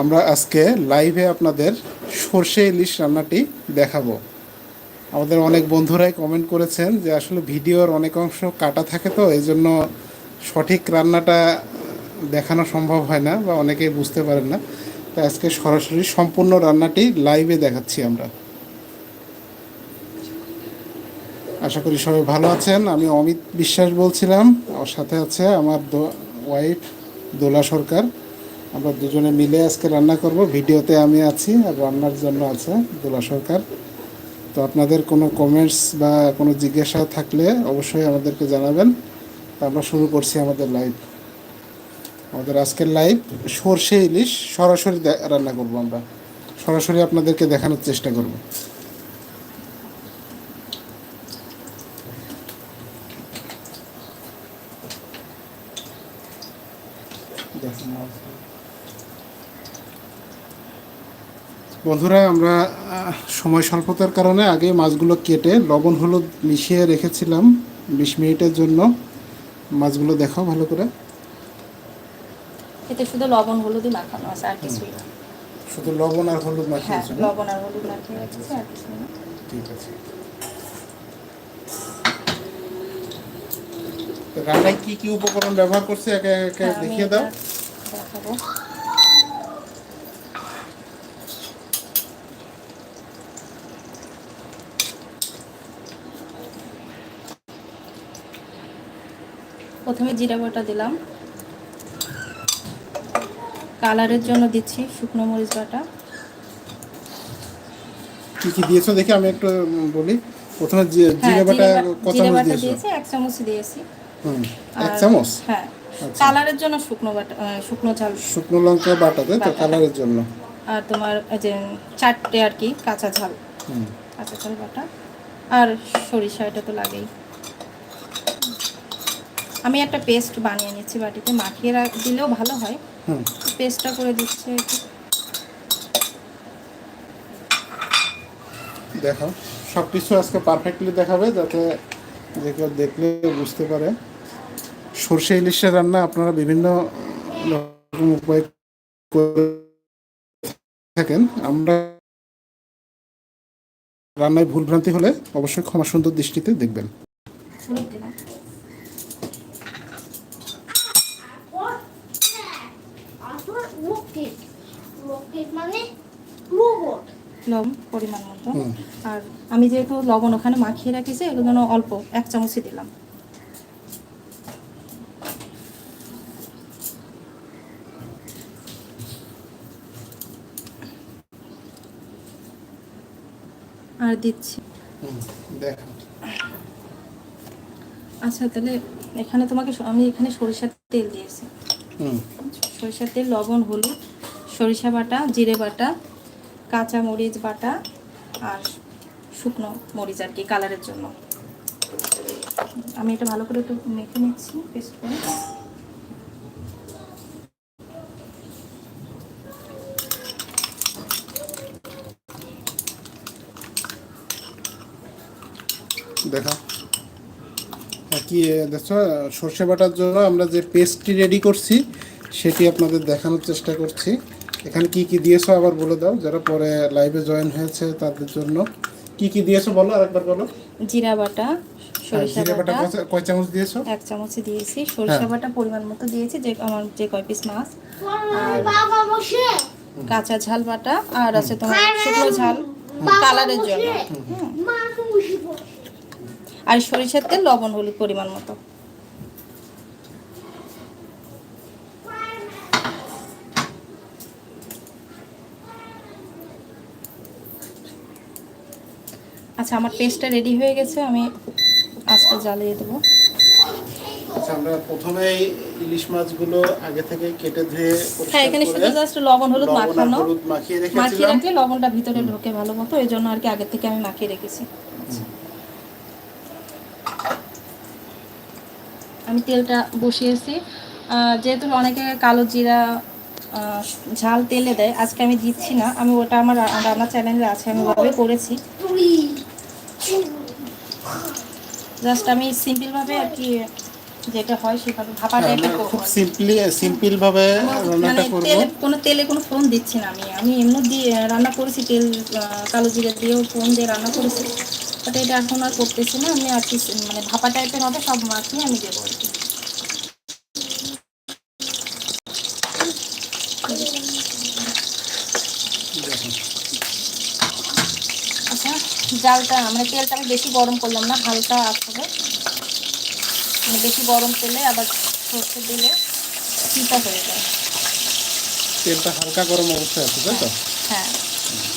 আমরা আজকে লাইভে আপনাদের সর্ষে ইলিশ রান্নাটি দেখাবো। আমাদের অনেক বন্ধুরাই কমেন্ট করেছেন যে আসলে ভিডিওর অনেক অংশ কাটা থাকে তো, এই জন্য সঠিক রান্নাটা দেখানো সম্ভব হয় না বা অনেকেই বুঝতে পারেন না। তাই আজকে সরাসরি সম্পূর্ণ রান্নাটি লাইভে দেখাচ্ছি আমরা। আশা করি সবাই ভালো আছেন। আমি অমিত বিশ্বাস বলছিলাম। আমার সাথে আছে আমার ওয়াইফ দোলা সরকার। আমরা দুজনে মিলে আজকে রান্না করব। ভিডিওতে আমি আছি আর রান্নার জন্য আছে দোলা সরকার। তো আপনাদের কোনো কমেন্টস বা কোনো জিজ্ঞাসা থাকলে অবশ্যই আমাদেরকে জানাবেন। আমরা শুরু করছি আমাদের লাইভ আমাদের আজকের লাইভ সর্ষে ইলিশ, সরাসরি রান্না করব আমরা। সরাসরি আপনাদেরকে দেখানোর চেষ্টা করব। বন্ধুরা আমরা সময় স্বল্পতার কারণে আগে মাছগুলো কেটে লবণ হলুদ মিশিয়ে রেখেছিলাম বিশ মিনিটের জন্য। মাছগুলো দেখাও ভালো করে। এতে শুধু লবণ হলুদই মাখানো আছে আর কিছুই না। শুধু লবণ আর হলুদ হ্যাঁ মাখিয়েছো লবণ আর হলুদ মাখিয়ে রেখেছি আর কিছুই না। ঠিক আছে। রান্নায় কি কি উপকরণ ব্যবহার করছে? একে একে দেখিয়ে দাও। দেখাবো। প্রথমে জিরা বাটা দিলাম। কালারের জন্য দিচ্ছি শুকনো মরিচ বাটা। কি কি দিয়েছ দেখি আমি একটু বলি। প্রথমে হ্যাঁ জিরে বাটা কত চামচ দিয়েছি? এক চামচ দিয়েছি। হুম এক আর- চামচ? হ্যাঁ আচ্ছা। কালারের জন্য শুকনো বাটা শুকনো ঝাল। শুকনো লঙ্কা বাটা তাই তো? কালারের জন্য। আর তোমার যে চারটে আর কি কাঁচা ঝাল। হুম। কাঁচা ঝাল বাটা। আর সরিষা এটা তো লাগেই। আমি একটা পেস্ট বানিয়ে নিচ্ছি বাটিতে মাখিয়ে রাখ দিলেও ভালো হয়। হুম। পেস্টটা করে দিচ্ছে দেখো সব কিছু আজকে পারফেক্টলি দেখাবে যাতে যে কেউ দেখলে বুঝতে পারে। সর্ষে ইলিশের রান্না আপনারা বিভিন্ন রকম উপায় থাকেন। আমরা রান্নায় ভুলভ্রান্তি হলে অবশ্যই ক্ষমা সুন্দর দৃষ্টিতে দেখবেন হলুদ দিলাম রকেট রকেট মানে রোবট লবণ পরিমাণ মতো। আর আমি যেহেতু লবণ ওখানে মাখিয়ে রাখিছি এগুলো যেন অল্প এক চামচই দিলাম। আর দিচ্ছি। আচ্ছা তাহলে এখানে তোমাকে আমি এখানে সরিষার তেল দিয়েছি। সরিষার তেল লবণ হলুদ সরিষা বাটা জিরে বাটা কাঁচা মরিচ বাটা আর শুকনো মরিচ আর কি কালারের জন্য। আমি এটা ভালো করে একটু মেখে নিচ্ছি পেস্ট করে। দেখো। আর কি দেখছ, সর্ষে বাটার জন্য আমরা যে পেস্টটি রেডি করছি, সেটি আপনাদের দেখানোর চেষ্টা করছি। এখানে কি কি দিয়েছ আবার বলে দাও যারা পরে লাইভে জয়েন হয়েছে তাদের জন্য। কি কি দিয়েছ বলো আরেকবার বলো। জিরা বাটা হ্যাঁ, সরিষা বাটা বাটা। কয়- কয় চামচ দিয়েছ? এক সরিষা হ্যাঁ। বাটা পরিমাণ মতো দিয়েছি যে আমার যে কয় পিস মাছ। বাবা বসে। কাঁচা ঝাল বাটা আর আছে তোমার শুকনো ঝাল কালারের জন্য। আর সরিষার তেল লবণ হলুদ পরিমাণ মতো। আচ্ছা আমার পেস্টটা রেডি হয়ে গেছে আমি আজকে জ্বালিয়ে দেবো। আচ্ছা আমরা ইলিশ মাছগুলো আগে থেকে কেটে ধুয়ে হ্যাঁ এখানে করে শুধু জাস্ট লবণ হলুদ মাখানো। হলুদ মাখিয়ে মাখিয়ে রাখলে লবণটা ভিতরে ঢোকে ভালো মতো এই জন্য আর কি থেকে আমি মাখিয়ে রেখেছি। আমি তেলটা বসিয়েছি। যেহেতু অনেকে কালো জিরা ঝাল তেলে দেয় আজকে আমি দিচ্ছি না। আমি ওটা আমার রান্না চ্যানেলে আছে আমি ওভাবে করেছি। জাস্ট আমি সিম্পলভাবে আর কি যেটা হয় সেভাবে ভাপা টাইপের করব। খুব সিম্পলি সিম্পল ভাবে রান্নাটা মানে করব। মানে কোনো তেলে কোনো ফোড়ন দিচ্ছি না আমি। আমি এমনি দিয়ে রান্না করেছি তেল কালো জিরে দিয়েও ফোড়ন দিয়ে রান্না করেছি। বাট এটা এখন আর করতেছি না। আমি আর কি মানে ভাপা টাইপের হবে সব মাছ নিয়ে আমি দেবো আর কি। আচ্ছা জালটা মানে তেলটা আমি বেশি গরম করলাম না হালকা আসবে মানে বেশি গরম তেলে আবার সর্ষে দিলে চিতা হয়ে যায়। তেলটা হালকা গরম অবস্থায় আছে তাই তো? হ্যাঁ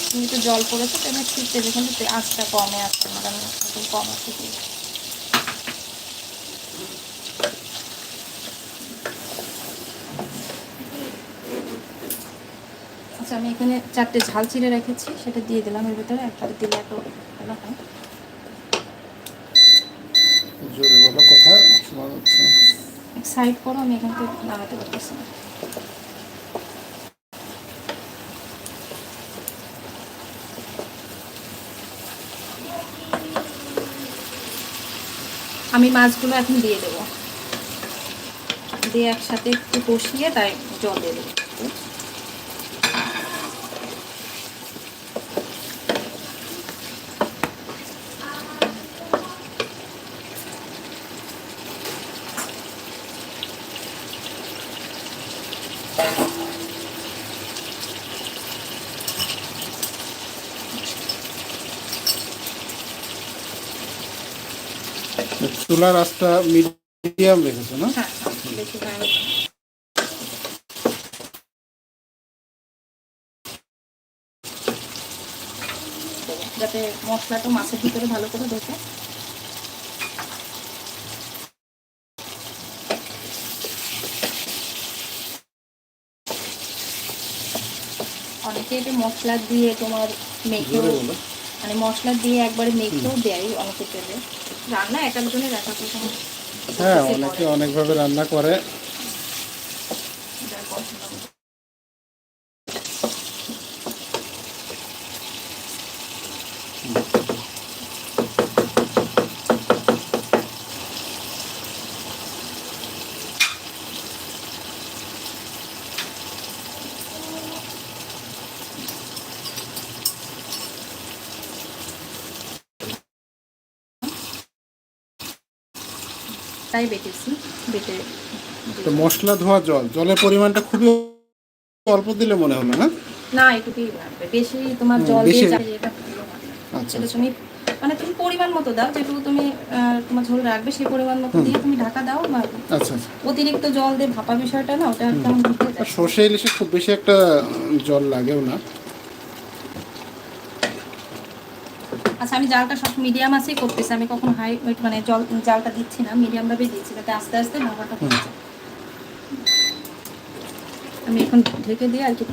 তুমি একটু জল পড়েছে তো এমনি ঠিক দেবে কিন্তু আঁচটা কমে আসছে মানে কম আছে। আচ্ছা আমি এখানে চারটে ঝাল চিড়ে রেখেছি সেটা দিয়ে দিলাম এর ভিতরে একবারে দিলে একটু ভালো হয়। জোরে বলো কথা শোনা যাচ্ছে সাইড করো আমি এখান থেকে লাগাতে পারতেছি না। আমি মাছগুলো এখন দিয়ে দেবো। দিয়ে একসাথে একটু কষিয়ে তাই জল দিয়ে দেবো। চুলার আঁচটা মিডিয়াম রেখেছো না? হ্যাঁ যাতে মশলাটা মাছের ভিতরে ভালো করে ঢোকে। অনেকে এটা মশলা দিয়ে তোমার মেখেও মানে মশলা দিয়ে একবারে মেখেও দেয় অনেকে তেলে রান্না এক একজনের এক এক রকম হ্যাঁ অনেকে অনেকভাবে রান্না করে যার পছন্দ মতো। তাই বেটেছি বেটে তো মশলা ধোয়া জল জলের পরিমাণটা খুবই অল্প দিলে মনে হলো না? না এটুকুই লাগবে। বেশি তোমার জল দিয়ে চালিয়ে এটা। আচ্ছা। তুমি মানে তুমি পরিমাণ মতো দাও যেটুকু তুমি তোমার ঝোল রাখবে সেই পরিমাণ মতো দিয়ে তুমি ঢাকা দাও বা আচ্ছা। অতিরিক্ত জল দিয়ে ভাপা বিষয়টা না ওটা ঢুকে সর্ষে ইলিশে খুব বেশি একটা জল লাগেও না। আচ্ছা আমি জালটা সব মিডিয়াম আছেই করতেছি। আমি কখন হাই ওয়েট মানে জল জালটা দিচ্ছি না মিডিয়াম ভাবে দিচ্ছি যাতে আস্তে আস্তে হয়ে যায়। আমি এখন ঢেকে দিয়ে আর কি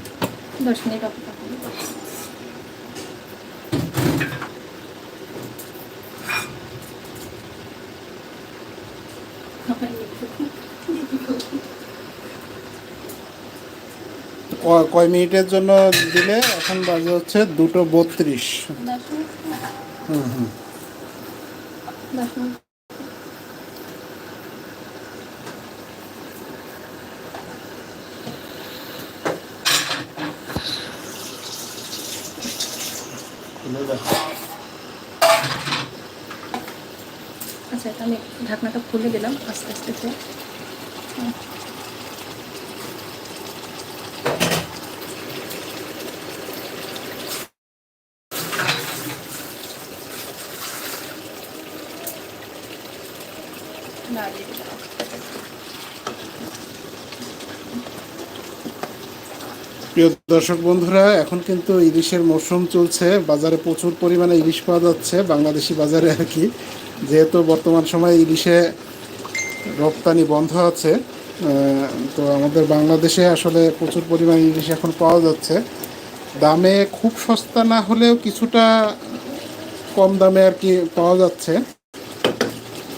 দশ মিনিট অপেক্ষা করব ক- কয় মিনিটের জন্য দিলে? এখন বাজে হচ্ছে দুটো বত্রিশ দশ মিনিট হুম হুম দশ মিনিট খুলে দেখো। আচ্ছা আমি ঢাকনাটা খুলে দিলাম আস্তে আস্তে করে হুম। নাড়িয়ে দিলাম। প্রিয় দর্শক বন্ধুরা, এখন কিন্তু ইলিশের মৌসুম চলছে। বাজারে প্রচুর পরিমাণে ইলিশ পাওয়া যাচ্ছে, বাংলাদেশি বাজারে আর কি। যেহেতু বর্তমান সময়ে ইলিশে রপ্তানি বন্ধ আছে তো আমাদের বাংলাদেশে আসলে প্রচুর পরিমাণে ইলিশ এখন পাওয়া যাচ্ছে। দামে খুব সস্তা না হলেও কিছুটা কম দামে আর কি পাওয়া যাচ্ছে।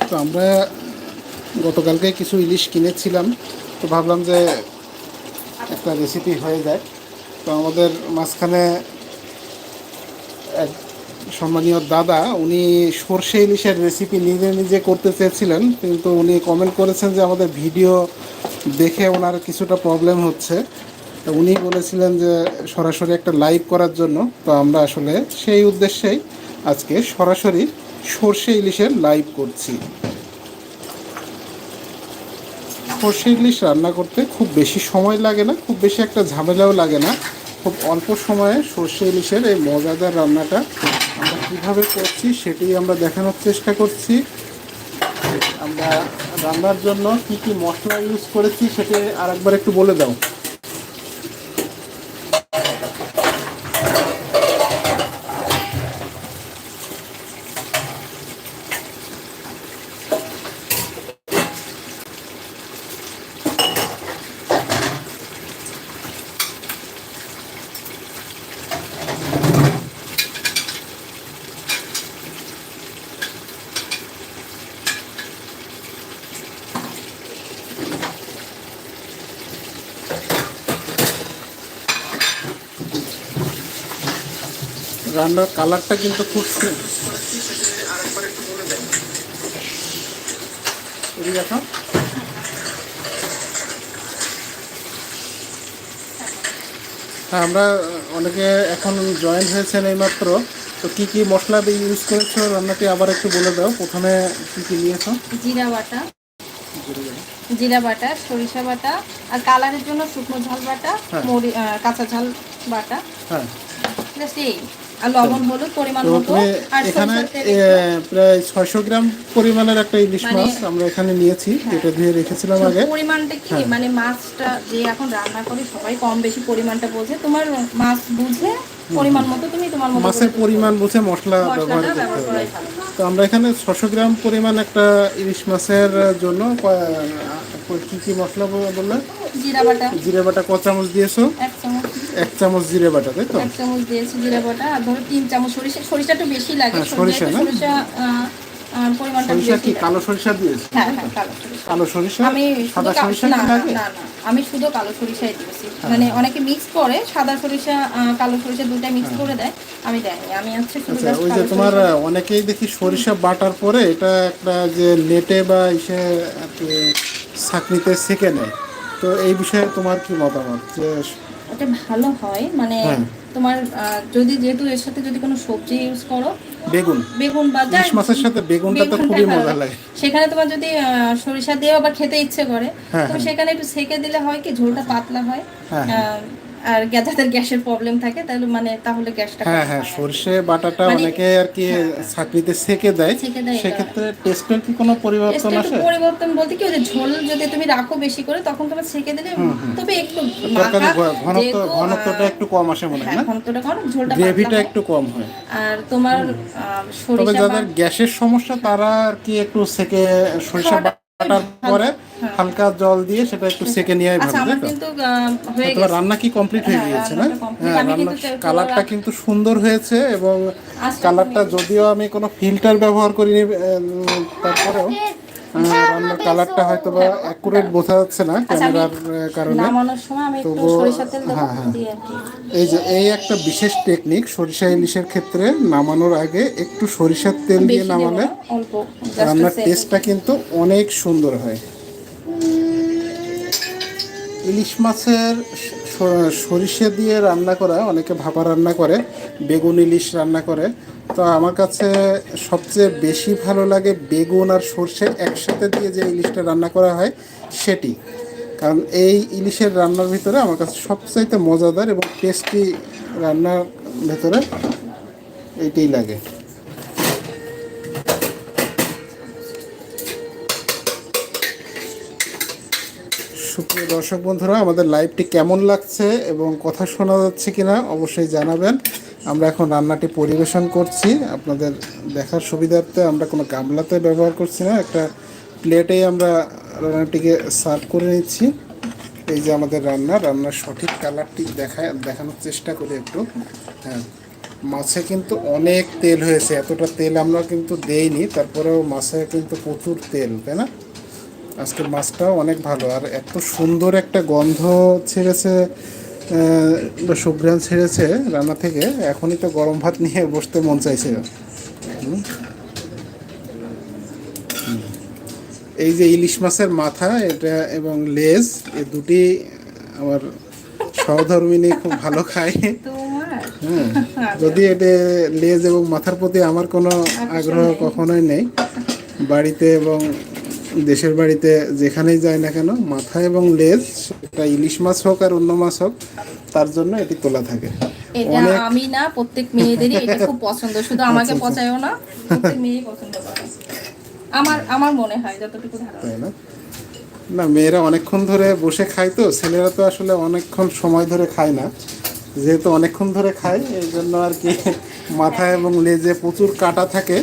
তো আমরা গতকালকে কিছু ইলিশ কিনেছিলাম, তো ভাবলাম যে একটা রেসিপি হয়ে যায়। তো আমাদের মাঝখানে এক সম্মানীয় দাদা, উনি সর্ষে ইলিশের রেসিপি নিজে নিজে করতে চেয়েছিলেন, কিন্তু উনি কমেন্ট করেছেন যে আমাদের ভিডিও দেখে ওনার কিছুটা প্রবলেম হচ্ছে। তো উনি বলেছিলেন যে সরাসরি একটা লাইভ করার জন্য। তো আমরা আসলে সেই উদ্দেশ্যেই আজকে সরাসরি সর্ষে ইলিশের লাইভ করছি। সর্ষে ইলিশ রান্না করতে খুব বেশি সময় লাগে না, খুব বেশি একটা ঝামেলাও লাগে না। খুব অল্প সময়ে সর্ষে ইলিশের এই মজাদার রান্নাটা আমরা কীভাবে করছি সেটি আমরা দেখানোর চেষ্টা করছি। আমরা রান্নার জন্য কি কি মশলা ইউজ করেছি সেটি আরেকবার একটু বলে দাও। রান্নার কালারটা কিন্তু খুব হ্যাঁ আমরা অনেকে এখন জয়েন হয়েছেন এইমাত্র। তো কি কি মশলা ইউজ করেছ? রান্নাটি আবার একটু বলে দাও। প্রথমে কি কি নিয়েছো? জিরা বাটা। জিরা বাটা সরিষা বাটা আর কালারের জন্য শুকনো ঝাল বাটা হ্যাঁ। মরি কাঁচা ঝাল বাটা। হ্যাঁ। জাস্ট এই। আর লবণ হলুদ পরিমাণ মতো। আর এখানে সরষের তেল এ, একটু। প্রায় গ্রাম পরিমাণের একটা ইলিশ মানে- মাছ আমরা এখানে নিয়েছি যেটা ধুয়ে রেখেছিলাম আগে। পরিমাণটা কি? হ্যাঁ। মানে মাছটা যে এখন রান্না করে সবাই কম বেশি পরিমাণটা বোঝে। তোমার মাছ বুঝে পরিমাণ মতো তুমি তোমার মতো মাছের পরিমাণ বুঝে মশলা ব্যবহার করতে হবে। তো আমরা এখানে ছশো গ্রাম পরিমাণ একটা ইলিশ মাছের জন্য কি কি মশলা বল- বললে? জিরা বাটা। জিরে বাটা ক চামচ দিয়েছ চামচ। এক চামচ জিরে বাটা তাই তো? এক চামচ দিয়েছি জিরা বাটা আর ধরো তিন চামচ সরিষা সরিষা একটু বেশি লাগে হ্যাঁ, সরিষা? সরিষা পরিমাণটা সরিষা কি কালো সরিষা দিয়েছ? হ্যাঁ হ্যাঁ কালো সরিষা। কালো সরিষা? আমি সাদা সরিষা না না আমি শুধু কালো সরিষাই দিয়েছি। হ্যাঁ। মানে অনেকে মিক্স করে সাদা সরিষা কালো সরিষা দুটা মিক্স করে দেয় আমি দেয়নি। আমি হচ্ছে শুধু। আচ্ছা ওই যে তোমার অনেকেই দেখি সরিষা বাটার পরে এটা একটা যে নেটে বা ইসে ছাকনিতে সেকে নেয়। তো এই বিষয়ে তোমার কি মতামত? যে ওটা ভালো হয় মানে হ্যাঁ। তোমার যদি যেহেতু এর সাথে যদি কোনো সবজি ইউজ করো বেগুন বেগুন বা ইলিশ মাছের সাথে বেগুনটা তো খুবই মজা লাগে। সেখানে তোমার যদি সরিষা দিয়ে আবার খেতে ইচ্ছে করে হ্যাঁ, তো হ্যাঁ। সেখানে একটু সেকে দিলে হয় কি ঝোলটা পাতলা হয় হ্যাঁ, আহ, আর যাদের গ্যাসের প্রবলেম থাকে তাহলে মানে তাহলে গ্যাসটা হ্যাঁ হ্যাঁ হয়। সরষে বাটাটা মানে- অনেকে আর কি ছাকনিতে সেকে দেয়। সেক্ষেত্রে টেস্টের কি কোনো পরিবর্তন আসে? পরিবর্তন বলতে কি ওই যে ঝোল যদি তুমি রাখো বেশি করে তখন তোমার ছেঁকে দিলে তবে একটু ঘনত্ব ঘনত্বটা একটু কম আসে মনে হয় হ্যাঁ না? ঘনত্বটা কম ঝোলটা গ্রেভিটা একটু কম হয়। আর তোমার সরিষা যাদের গ্যাসের সমস্যা তারা আর কি একটু সেকে সরিষা বাটার পরে হ্যাঁ। হালকা জল দিয়ে সেটা একটু সেকে নেওয়াই আচ্ছা ভালো আমার কিন্তু হয়ে তোমার গেছে। রান্না কি কমপ্লিট হয়ে হ্যাঁ, গিয়েছে না? হ্যাঁ আমি কিন্তু রান্নার কালারটা কিন্তু সুন্দর হয়েছে এবং কালারটা যদিও আমি কোনো ফিল্টার ব্যবহার করিনি তারপরেও রান্নার কালারটা হয়তো বা অ্যাকুরেট বোঝা যাচ্ছে না আচ্ছা, ক্যামেরার কারণে। নামানোর সময় আমি একটু তবুও- সরিষার তেল দেবো হ্যাঁ, হ্যাঁ। দিয়ে আর কি। এই যে এই একটা বিশেষ টেকনিক সরিষা ইলিশের ক্ষেত্রে নামানোর আগে একটু সরিষার তেল দিয়ে নামালে রান্নার টেস্টটা কিন্তু অনেক সুন্দর হয়। ইলিশ মাছের সরিষা দিয়ে রান্না করা, অনেকে ভাপা রান্না করে, বেগুন ইলিশ রান্না করে। তো আমার কাছে সবচেয়ে বেশি ভালো লাগে বেগুন আর সর্ষে একসাথে দিয়ে যে ইলিশটা রান্না করা হয়, সেটি। কারণ এই ইলিশের রান্নার ভিতরে আমার কাছে সবচাইতে মজাদার এবং টেস্টি রান্নার ভেতরে এইটাই লাগে। সুপ্রিয় দর্শক বন্ধুরা, আমাদের লাইভটি কেমন লাগছে এবং কথা শোনা যাচ্ছে কিনা অবশ্যই জানাবেন। আমরা এখন রান্নাটি পরিবেশন করছি। আপনাদের দেখার সুবিধার্থে আমরা কোনো গামলাতে ব্যবহার করছি না। একটা প্লেটেই আমরা রান্নাটিকে সার্ভ করে নিচ্ছি। এই যে আমাদের রান্না, রান্নার সঠিক কালারটি দেখা, দেখানোর চেষ্টা করি একটু। হ্যাঁ মাছে কিন্তু অনেক তেল হয়েছে। এতটা তেল আমরা কিন্তু দেইনি, তারপরেও মাছে কিন্তু প্রচুর তেল, তাই না? আজকের মাছটাও অনেক ভালো। আর এত সুন্দর একটা গন্ধ ছেড়েছে সুঘ্রাণ ছেড়েছে রান্না থেকে। এখনই তো গরম ভাত নিয়ে বসতে মন চাইছে। এই যে ইলিশ মাছের মাথা এটা এবং লেজ এ দুটি আমার সহধর্মিনী খুব ভালো খায়। হ্যাঁ যদি এটা লেজ এবং মাথার প্রতি আমার কোনো আগ্রহ কখনোই নেই বাড়িতে এবং দেশের বাড়িতে যেখানেই যায় না কেন মাথা এবং লেজ সেটা ইলিশ মাছ হোক আর অন্য মাছ হোক তার জন্য এটি তোলা থাকে। এটা আচ্ছা, আমি না প্রত্যেক মেয়েদেরই এটা খুব পছন্দ শুধু আমাকে পচায়ও না প্রত্যেক মেয়েই পছন্দ করে। আমার আমার মনে হয় যতটুকু ধারণা। তাই না? না মেয়েরা অনেকক্ষণ ধরে বসে খায় তো ছেলেরা তো আসলে অনেকক্ষণ সময় ধরে খায় না। যেহেতু অনেকক্ষণ ধরে খায় এই জন্য আর কি মাথা এবং লেজে প্রচুর কাটা থাকে।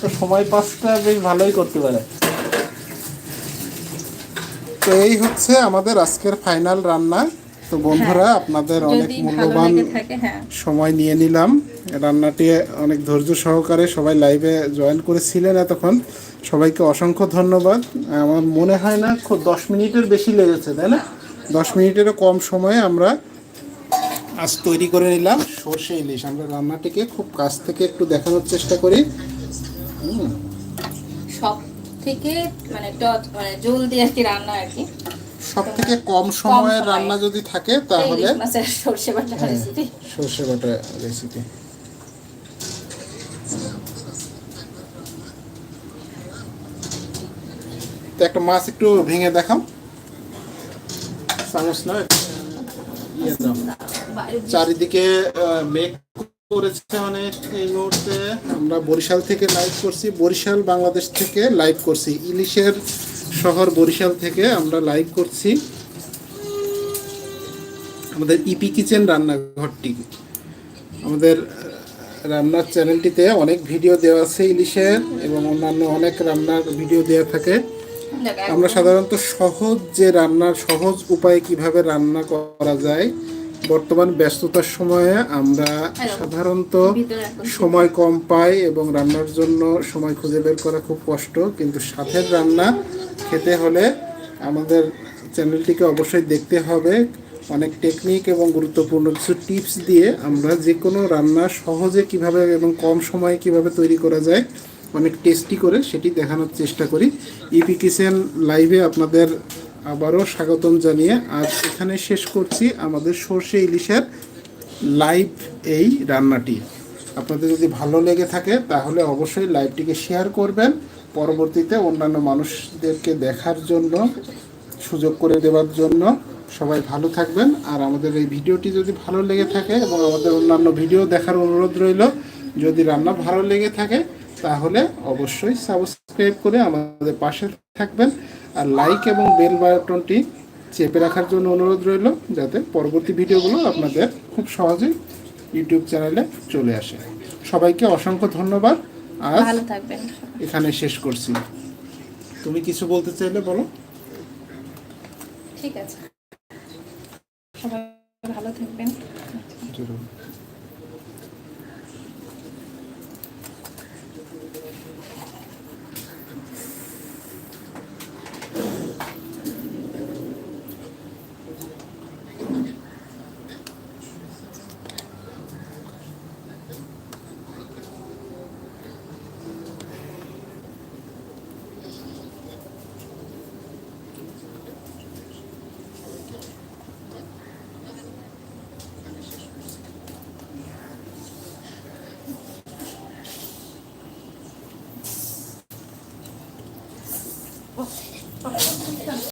তো সময় পাসটা বেশ ভালোই করতে পারে। তো এই হচ্ছে আমাদের আজকের ফাইনাল রান্না। তো বন্ধুরা আপনাদের অনেক মূল্যবান হ্যাঁ। সময় নিয়ে নিলাম। রান্নাটি অনেক ধৈর্য সহকারে সবাই লাইভে জয়েন করেছিলেন এতক্ষণ। সবাইকে অসংখ্য ধন্যবাদ। আমার মনে হয় না খুব দশ মিনিটের বেশি লেগেছে তাই না? দশ মিনিটেরও কম সময়ে আমরা আজ তৈরি করে নিলাম সর্ষে ইলিশ। আমরা রান্নাটিকে খুব কাছ থেকে একটু দেখানোর চেষ্টা করি। সব থেকে মানে টচ মানে জলদি আর কি রান্না আর কি। সব থেকে কম সময়ে। রান্না যদি থাকে তাহলে সর্ষে বাটা রেসিপি সর্ষে বাটা রেসিপি তো একটা মাছ একটু ভেঙে চামচ ইয়ে চারিদিকে মেঘ করেছে অনেক এই মুহূর্তে। আমরা বরিশাল থেকে লাইভ করছি। বরিশাল বাংলাদেশ থেকে লাইভ করছি। ইলিশের শহর বরিশাল থেকে আমরা লাইভ করছি। আমাদের ইপি কিচেন রান্নাঘরটি। আমাদের রান্নার চ্যানেলটিতে অনেক ভিডিও দেওয়া আছে ইলিশের এবং অন্যান্য অনেক রান্নার ভিডিও দেওয়া থাকে। আমরা সাধারণত সহজ যে রান্নার সহজ উপায়ে কীভাবে রান্না করা যায় বর্তমান ব্যস্ততার সময়ে আমরা সাধারণত সময় কম পাই এবং রান্নার জন্য সময় খুঁজে বের করা খুব কষ্ট। কিন্তু সাথের রান্না খেতে হলে আমাদের চ্যানেলটিকে অবশ্যই দেখতে হবে। অনেক টেকনিক এবং গুরুত্বপূর্ণ কিছু টিপস দিয়ে আমরা যে কোনো রান্না সহজে কীভাবে এবং কম সময়ে কীভাবে তৈরি করা যায় অনেক টেস্টি করে সেটি দেখানোর চেষ্টা করি। ইপি কিচেন লাইভে আপনাদের আবারও স্বাগতম জানিয়ে আজ এখানে শেষ করছি আমাদের সর্ষে ইলিশের লাইভ এই রান্নাটি। আপনাদের যদি ভালো লেগে থাকে তাহলে অবশ্যই লাইভটিকে শেয়ার করবেন। পরবর্তীতে অন্যান্য মানুষদেরকে দেখার জন্য, সুযোগ করে দেওয়ার জন্য সবাই ভালো থাকবেন। আর আমাদের এই ভিডিওটি যদি ভালো লেগে থাকে এবং আমাদের অন্যান্য ভিডিও দেখার অনুরোধ রইল, যদি রান্না ভালো লেগে থাকে তাহলে অবশ্যই সাবস্ক্রাইব করে আমাদের পাশে থাকবেন। আর লাইক এবং বেল বাটনটি চেপে রাখার জন্য অনুরোধ রইল যাতে পরবর্তী ভিডিওগুলো আপনাদের খুব সহজেই ইউটিউব চ্যানেলে চলে আসে। সবাইকে অসংখ্য ধন্যবাদ। আজ এখানে শেষ করছি। তুমি কিছু বলতে চাইলে বলো? ঠিক আছে। সবাই ভালো থাকবেন।